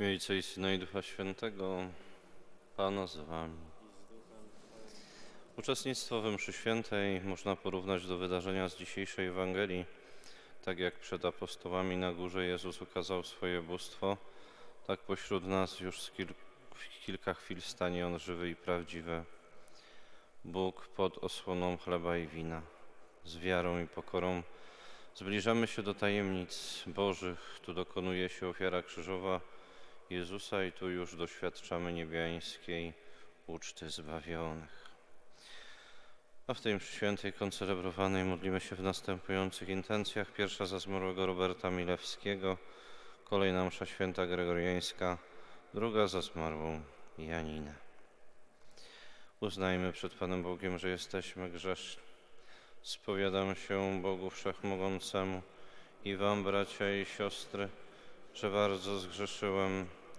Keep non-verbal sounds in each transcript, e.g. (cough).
W Ojca i Syna i Ducha Świętego, Pana z Wami. Uczestnictwo we mszy świętej można porównać do wydarzenia z dzisiejszej Ewangelii. Tak jak przed apostołami na górze Jezus ukazał swoje bóstwo, tak pośród nas już z w kilka chwil stanie On żywy i prawdziwy. Bóg pod osłoną chleba i wina. Z wiarą i pokorą zbliżamy się do tajemnic Bożych. Tu dokonuje się ofiara krzyżowa Jezusa i tu już doświadczamy niebiańskiej uczty zbawionych. A w tej świętej koncelebrowanej modlimy się w następujących intencjach. Pierwsza za zmarłego Roberta Milewskiego, kolejna msza święta gregoriańska, druga za zmarłą Janinę. Uznajmy przed Panem Bogiem, że jesteśmy grzeszni. Spowiadam się Bogu Wszechmogącemu i Wam, bracia i siostry, że bardzo zgrzeszyłem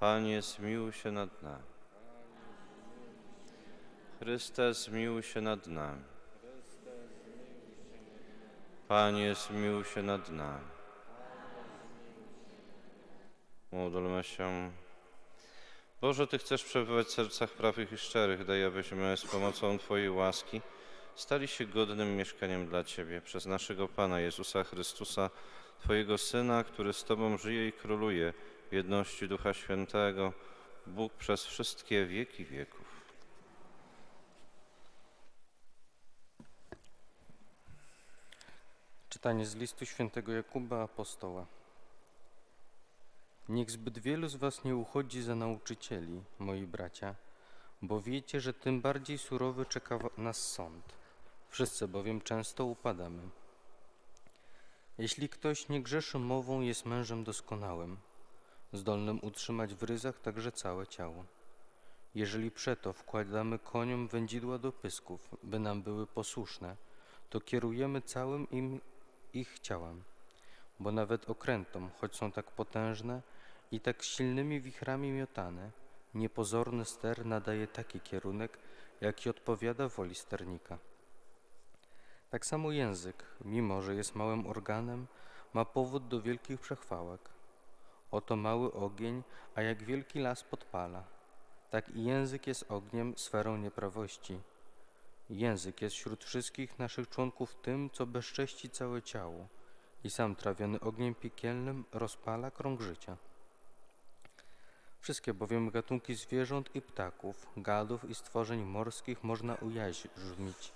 Panie, zmiłuj się nad nami. Chryste, zmiłuj się nad nami. Panie, zmiłuj się nad nami. Módlmy się. Boże, Ty chcesz przebywać w sercach prawych i szczerych. Daj, abyśmy z pomocą Twojej łaski stali się godnym mieszkaniem dla Ciebie przez naszego Pana Jezusa Chrystusa, Twojego Syna, który z Tobą żyje i króluje w jedności Ducha Świętego, Bóg przez wszystkie wieki wieków. Czytanie z listu świętego Jakuba Apostoła. Niech zbyt wielu z was nie uchodzi za nauczycieli, moi bracia, bo wiecie, że tym bardziej surowy czeka nas sąd. Wszyscy bowiem często upadamy. Jeśli ktoś nie grzeszy mową, jest mężem doskonałym, zdolnym utrzymać w ryzach także całe ciało. Jeżeli przeto wkładamy koniom wędzidła do pysków, by nam były posłuszne, to kierujemy całym im ich ciałem, bo nawet okrętom, choć są tak potężne i tak silnymi wichrami miotane, niepozorny ster nadaje taki kierunek, jaki odpowiada woli sternika. Tak samo język, mimo że jest małym organem, ma powód do wielkich przechwałek. Oto mały ogień, a jak wielki las podpala. Tak i język jest ogniem, sferą nieprawości. Język jest wśród wszystkich naszych członków tym, co bezcześci całe ciało i sam trawiony ogniem piekielnym rozpala krąg życia. Wszystkie bowiem gatunki zwierząt i ptaków, gadów i stworzeń morskich można ujarzmić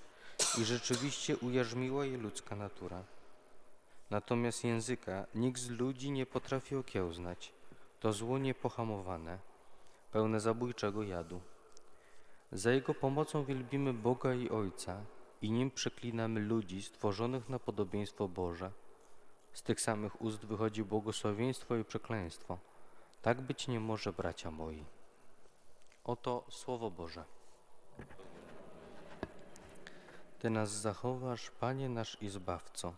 i rzeczywiście ujarzmiła je ludzka natura. Natomiast języka nikt z ludzi nie potrafi okiełznać. To zło niepohamowane, pełne zabójczego jadu. Za Jego pomocą wielbimy Boga i Ojca i nim przeklinamy ludzi stworzonych na podobieństwo Boże. Z tych samych ust wychodzi błogosławieństwo i przekleństwo. Tak być nie może, bracia moi. Oto Słowo Boże. Ty nas zachowasz, Panie nasz i Zbawco.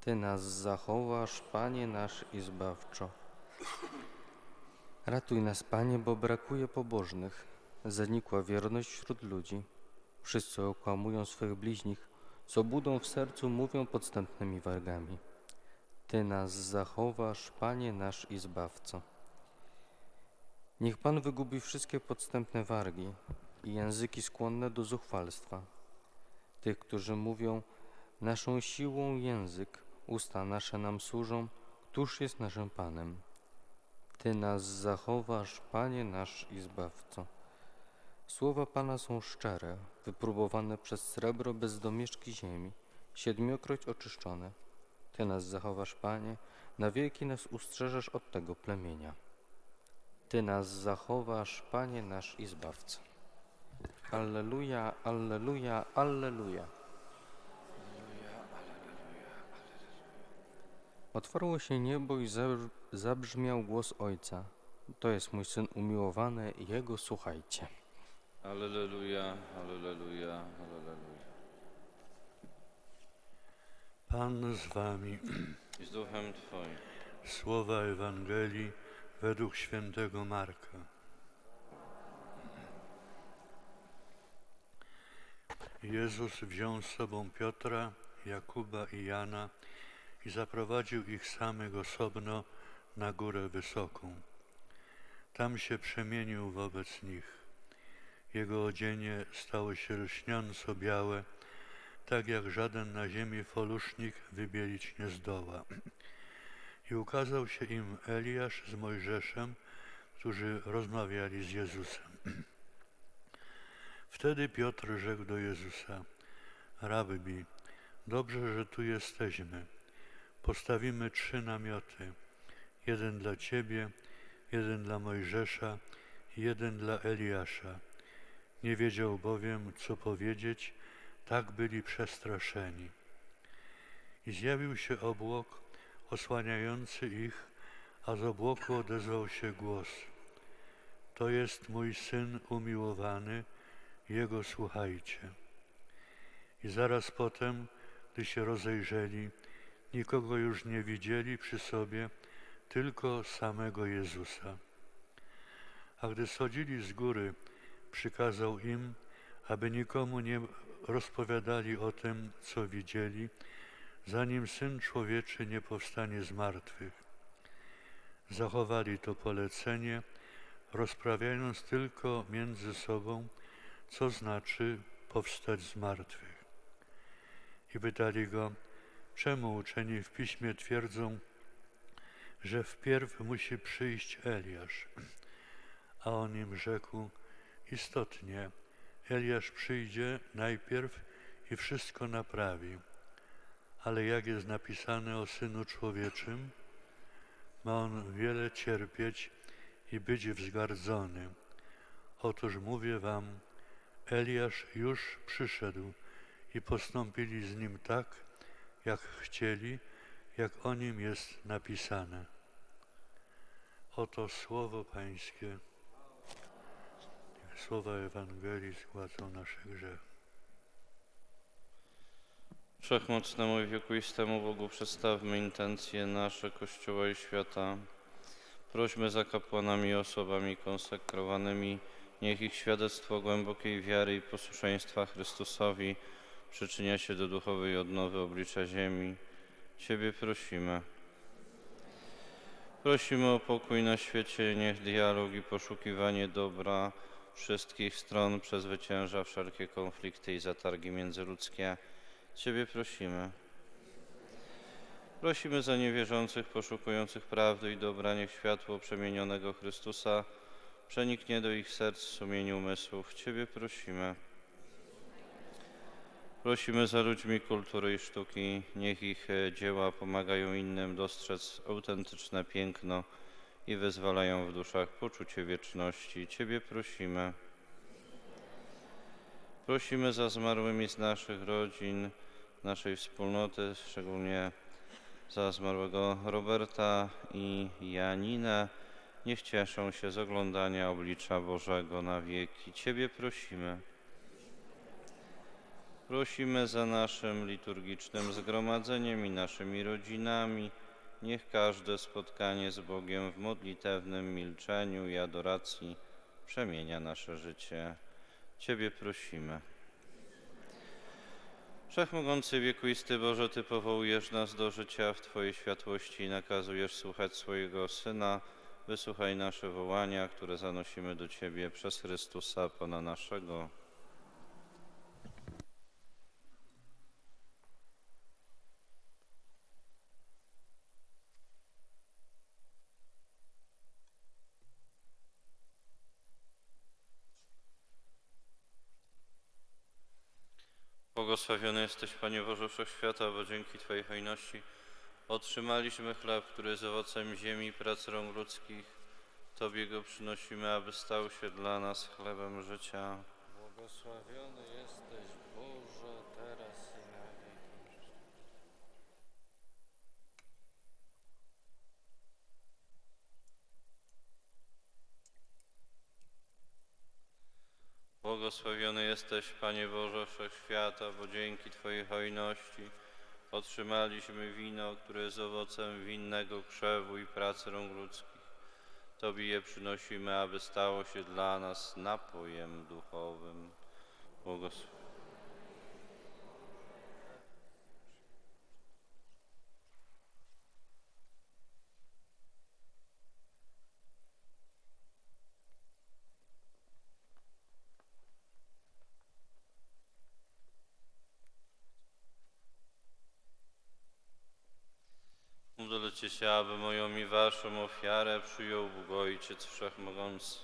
Ty nas zachowasz, Panie nasz i. Ratuj nas, Panie, bo brakuje pobożnych. Zanikła wierność wśród ludzi. Wszyscy okłamują swych bliźnich, co budą w sercu mówią podstępnymi wargami. Ty nas zachowasz, Panie nasz i Zbawco. Niech Pan wygubi wszystkie podstępne wargi i języki skłonne do zuchwalstwa. Tych, którzy mówią, naszą siłą język, usta nasze nam służą, któż jest naszym Panem? Ty nas zachowasz, Panie nasz i Zbawco. Słowa Pana są szczere, wypróbowane przez srebro bez domieszki ziemi, siedmiokroć oczyszczone. Ty nas zachowasz, Panie, na wieki nas ustrzeżesz od tego plemienia. Ty nas zachowasz, Panie nasz i Zbawco. Alleluja, alleluja, alleluja. Otwarło się niebo i zabrzmiał głos Ojca. To jest mój syn umiłowany, jego słuchajcie. Alleluja, alleluja, alleluja. Pan z wami. I z duchem Twoim. Słowa Ewangelii według świętego Marka. Jezus wziął z sobą Piotra, Jakuba i Jana i zaprowadził ich samych osobno na górę wysoką. Tam się przemienił wobec nich. Jego odzienie stało się lśniąco białe, tak jak żaden na ziemi folusznik wybielić nie zdoła. I ukazał się im Eliasz z Mojżeszem, którzy rozmawiali z Jezusem. Wtedy Piotr rzekł do Jezusa: Rabbi, dobrze, że tu jesteśmy. Postawimy trzy namioty: jeden dla ciebie, jeden dla Mojżesza i jeden dla Eliasza. Nie wiedział bowiem, co powiedzieć, tak byli przestraszeni. I zjawił się obłok osłaniający ich, a z obłoku odezwał się głos. To jest mój syn umiłowany, jego słuchajcie. I zaraz potem, gdy się rozejrzeli, nikogo już nie widzieli przy sobie, tylko samego Jezusa. A gdy schodzili z góry, przykazał im, aby nikomu nie rozpowiadali o tym, co widzieli, zanim Syn Człowieczy nie powstanie z martwych. Zachowali to polecenie, rozprawiając tylko między sobą, co znaczy powstać z martwych. I pytali go, czemu uczeni w piśmie twierdzą, że wpierw musi przyjść Eliasz. A on im rzekł, istotnie, Eliasz przyjdzie najpierw i wszystko naprawi. Ale jak jest napisane o Synu Człowieczym, ma on wiele cierpieć i być wzgardzony. Otóż mówię wam, Eliasz już przyszedł i postąpili z nim tak, jak chcieli, jak o nim jest napisane. Oto słowo Pańskie. Słowa Ewangelii zgładzą nasze grzechy. Wszechmocnemu i wiekuistemu Bogu przedstawmy intencje nasze Kościoła i świata. Prośmy za kapłanami i osobami konsekrowanymi, niech ich świadectwo głębokiej wiary i posłuszeństwa Chrystusowi przyczynia się do duchowej odnowy oblicza ziemi. Ciebie prosimy. Prosimy o pokój na świecie, niech dialog i poszukiwanie dobra wszystkich stron przezwycięża wszelkie konflikty i zatargi międzyludzkie. Ciebie prosimy. Prosimy za niewierzących, poszukujących prawdy i dobra, niech światło przemienionego Chrystusa przeniknie do ich serc, sumień, umysłów. Ciebie prosimy. Prosimy za ludźmi kultury i sztuki, niech ich e, dzieła pomagają innym dostrzec autentyczne piękno i wyzwalają w duszach poczucie wieczności. Ciebie prosimy. Prosimy za zmarłymi z naszych rodzin, naszej wspólnoty, szczególnie za zmarłego Roberta i Janinę. Niech cieszą się z oglądania oblicza Bożego na wieki. Ciebie prosimy. Prosimy za naszym liturgicznym zgromadzeniem i naszymi rodzinami. Niech każde spotkanie z Bogiem w modlitewnym milczeniu i adoracji przemienia nasze życie. Ciebie prosimy. Wszechmogący wiekuisty Boże, Ty powołujesz nas do życia w Twojej światłości i nakazujesz słuchać swojego Syna. Wysłuchaj nasze wołania, które zanosimy do Ciebie przez Chrystusa, Pana naszego. Błogosławiony jesteś, Panie Boże Wszechświata, bo dzięki Twojej hojności Otrzymaliśmy chleb, który jest owocem ziemi, prac rąk ludzkich. Tobie go przynosimy, aby stał się dla nas chlebem życia. Błogosławiony jesteś Boże, teraz i na wieki. Błogosławiony jesteś, Panie Boże Wszechświata, bo dzięki Twojej hojności otrzymaliśmy wino, które jest owocem winnego krzewu i pracy rąk ludzkich. Tobie je przynosimy, aby stało się dla nas napojem duchowym. Błogosław. Módlcie się, aby moją i waszą ofiarę przyjął Bóg Ojciec Wszechmogący.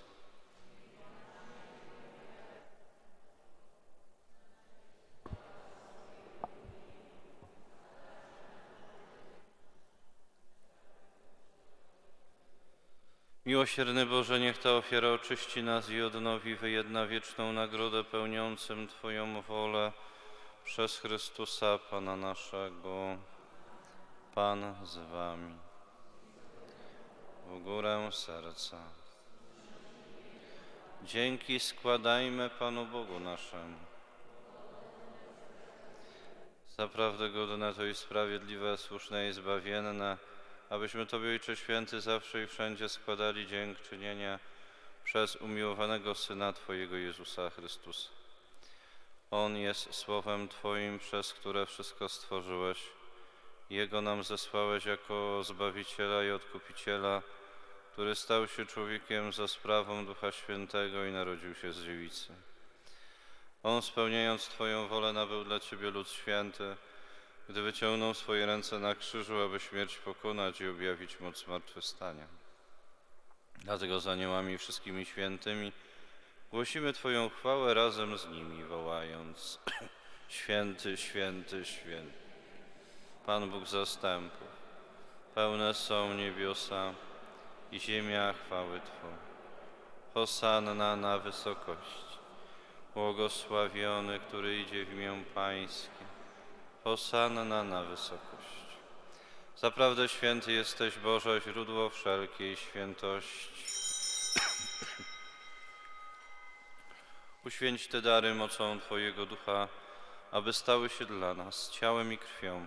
Miłosierny Boże, niech ta ofiara oczyści nas i odnowi wyjedna wieczną nagrodę pełniącym Twoją wolę przez Chrystusa Pana naszego. Pan z wami. W górę serca. Dzięki składajmy Panu Bogu naszemu. Zaprawdę godne to i sprawiedliwe, słuszne i zbawienne, abyśmy Tobie, Ojcze Święty, zawsze i wszędzie składali dziękczynienia przez umiłowanego Syna Twojego Jezusa Chrystusa. On jest Słowem Twoim, przez które wszystko stworzyłeś. Jego nam zesłałeś jako Zbawiciela i Odkupiciela, który stał się człowiekiem za sprawą Ducha Świętego i narodził się z dziewicy. On, spełniając Twoją wolę, nabył dla Ciebie lud święty, gdy wyciągnął swoje ręce na krzyżu, aby śmierć pokonać i objawić moc zmartwychwstania. Dlatego z aniołami wszystkimi świętymi głosimy Twoją chwałę razem z nimi, wołając (clears throat) Święty, święty, święty. Pan Bóg zastępów. Pełne są niebiosa i ziemia chwały Twojej. Hosanna na wysokości. Błogosławiony, który idzie w imię Pańskie. Hosanna na wysokości. Zaprawdę święty jesteś Boże, źródło wszelkiej świętości. Uświęć te dary mocą Twojego Ducha, aby stały się dla nas ciałem i krwią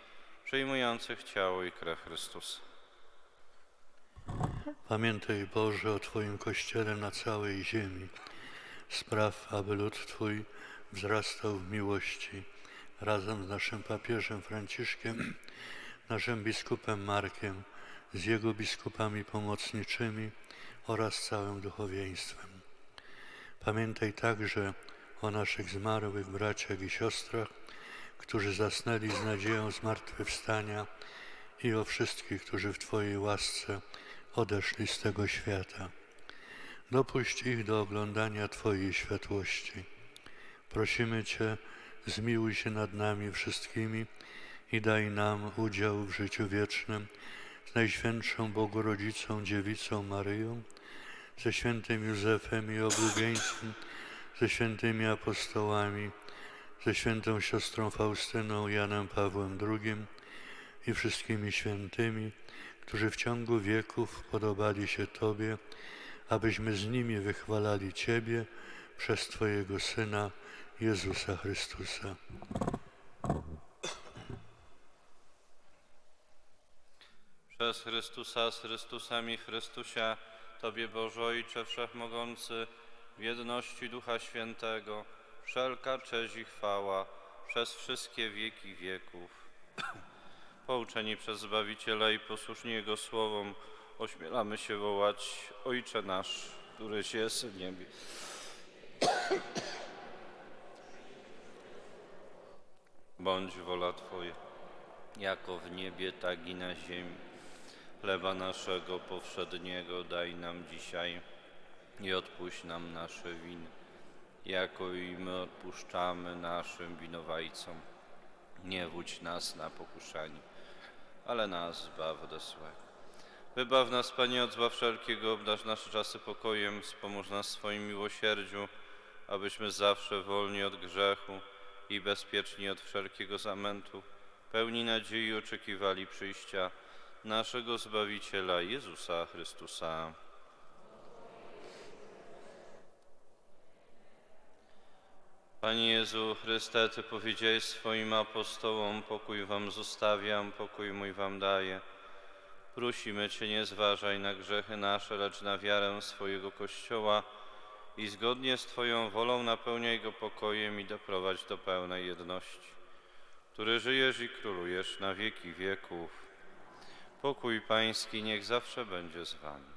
przyjmujących ciało i krew Chrystusa. Pamiętaj Boże o Twoim Kościele na całej ziemi. Spraw, aby lud Twój wzrastał w miłości razem z naszym papieżem Franciszkiem, (clears throat) naszym biskupem Markiem, z jego biskupami pomocniczymi oraz całym duchowieństwem. Pamiętaj także o naszych zmarłych braciach i siostrach, którzy zasnęli z nadzieją zmartwychwstania i o wszystkich, którzy w Twojej łasce odeszli z tego świata. Dopuść ich do oglądania Twojej światłości. Prosimy Cię, zmiłuj się nad nami wszystkimi i daj nam udział w życiu wiecznym z Najświętszą Bogorodzicą Dziewicą Maryją, ze świętym Józefem i oblubieńcem, ze świętymi apostołami, ze świętą siostrą Faustyną Janem Pawłem II i wszystkimi świętymi, którzy w ciągu wieków podobali się Tobie, abyśmy z nimi wychwalali Ciebie przez Twojego Syna Jezusa Chrystusa. Przez Chrystusa, z Chrystusem i w Chrystusie, Tobie Boże Ojcze Wszechmogący, w jedności Ducha Świętego, wszelka cześć i chwała przez wszystkie wieki wieków. (coughs) Pouczeni przez Zbawiciela i posłuszni Jego słowom, ośmielamy się wołać Ojcze nasz, któryś jest w niebie. (coughs) Bądź wola Twoja, jako w niebie, tak i na ziemi. Chleba naszego powszedniego daj nam dzisiaj i odpuść nam nasze winy, jako i my odpuszczamy naszym winowajcom. Nie wódź nas na pokuszenie, ale nas zbaw od złego. Wybaw nas, Panie, od zła wszelkiego, obdarz nasze czasy pokojem, wspomóż nas swoim miłosierdziu, abyśmy zawsze wolni od grzechu i bezpieczni od wszelkiego zamętu, pełni nadziei oczekiwali przyjścia naszego Zbawiciela Jezusa Chrystusa. Panie Jezu Chryste, Ty powiedziałeś swoim apostołom, pokój wam zostawiam, pokój mój wam daję. Prosimy Cię, nie zważaj na grzechy nasze, lecz na wiarę swojego Kościoła i zgodnie z Twoją wolą napełniaj go pokojem i doprowadź do pełnej jedności, który żyjesz i królujesz na wieki wieków. Pokój Pański niech zawsze będzie z Wami.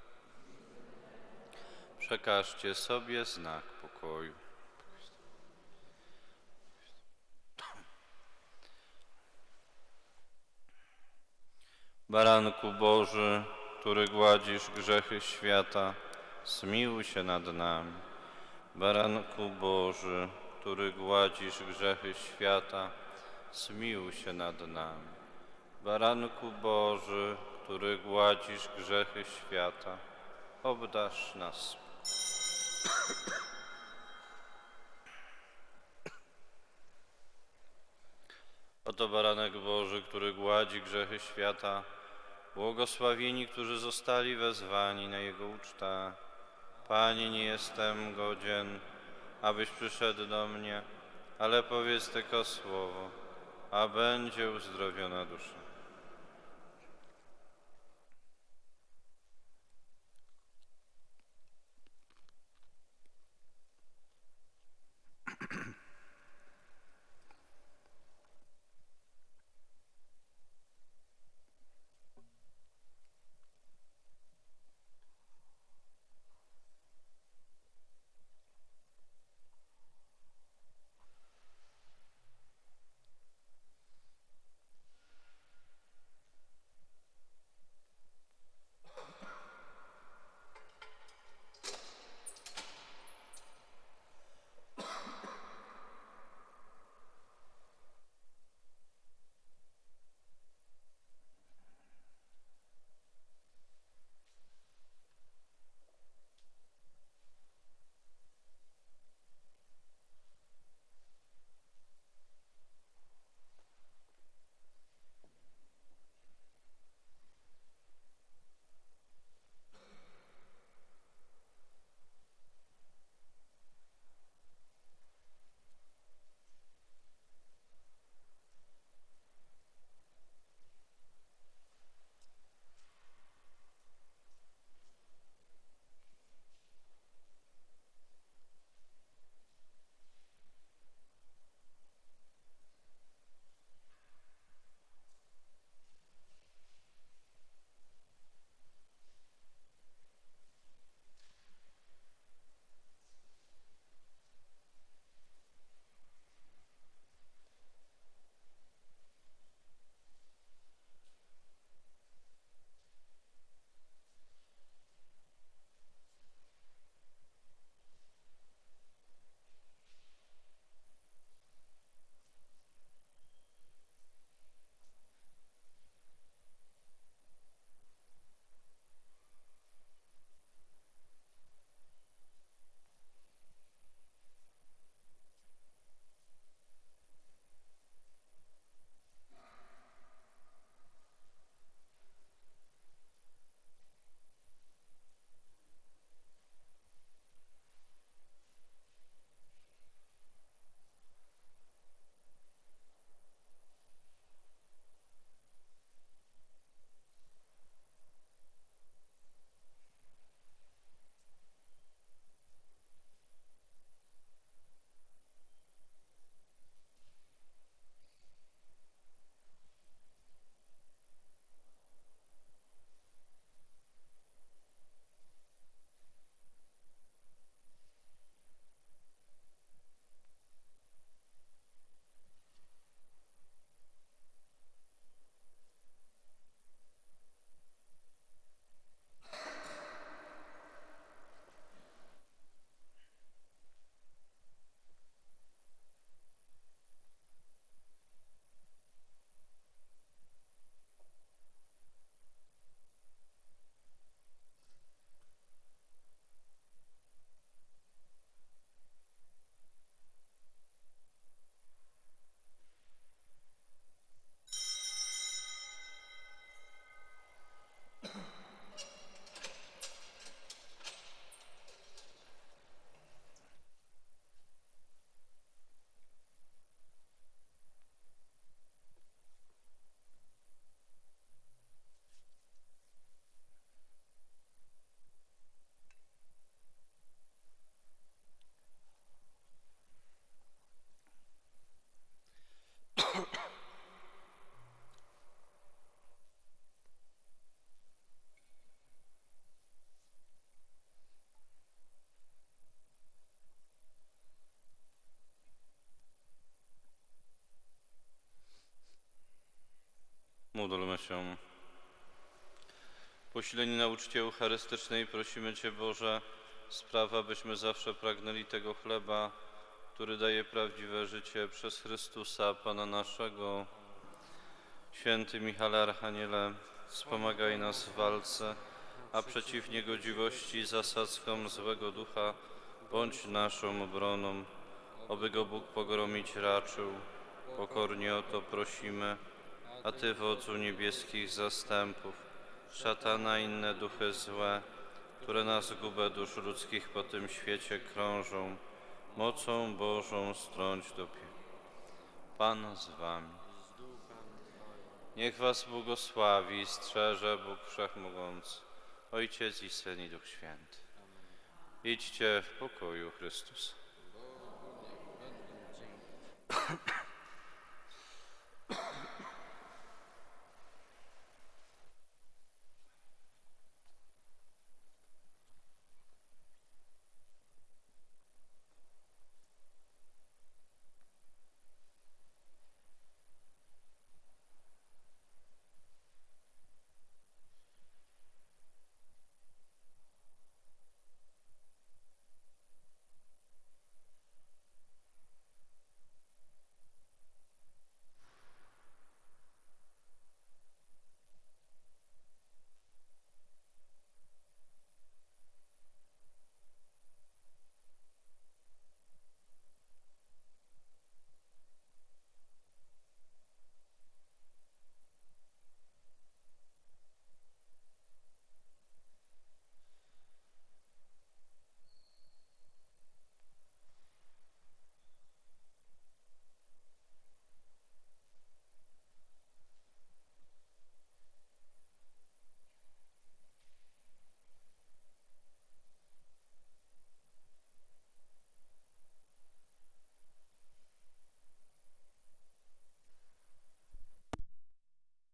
Przekażcie sobie znak pokoju. Baranku Boży, który gładzisz grzechy świata, zmiłuj się nad nami. Baranku Boży, który gładzisz grzechy świata, zmiłuj się nad nami. Baranku Boży, który gładzisz grzechy świata, obdarz nas. Oto baranek Boży, który gładzi grzechy świata. Błogosławieni, którzy zostali wezwani na Jego ucztę. Panie, nie jestem godzien, abyś przyszedł do mnie, ale powiedz tylko słowo, a będzie uzdrowiona dusza. Módlmy się. Posileni na uczcie eucharystycznej prosimy Cię, Boże, sprawa, byśmy zawsze pragnęli tego chleba, który daje prawdziwe życie przez Chrystusa, Pana naszego. Święty Michale Archaniele, wspomagaj nas w walce, a przeciw niegodziwości zasadzkom złego ducha bądź naszą obroną, oby go Bóg pogromić raczył. Pokornie o to prosimy, a Ty, wodzu niebieskich zastępów, szatana i inne duchy złe, które na zgubę dusz ludzkich po tym świecie krążą, mocą Bożą strąć do pie. Pan z Wami. Niech Was błogosławi i strzeże Bóg Wszechmogący, Ojciec i Syn i Duch Święty. Idźcie w pokoju Chrystusa.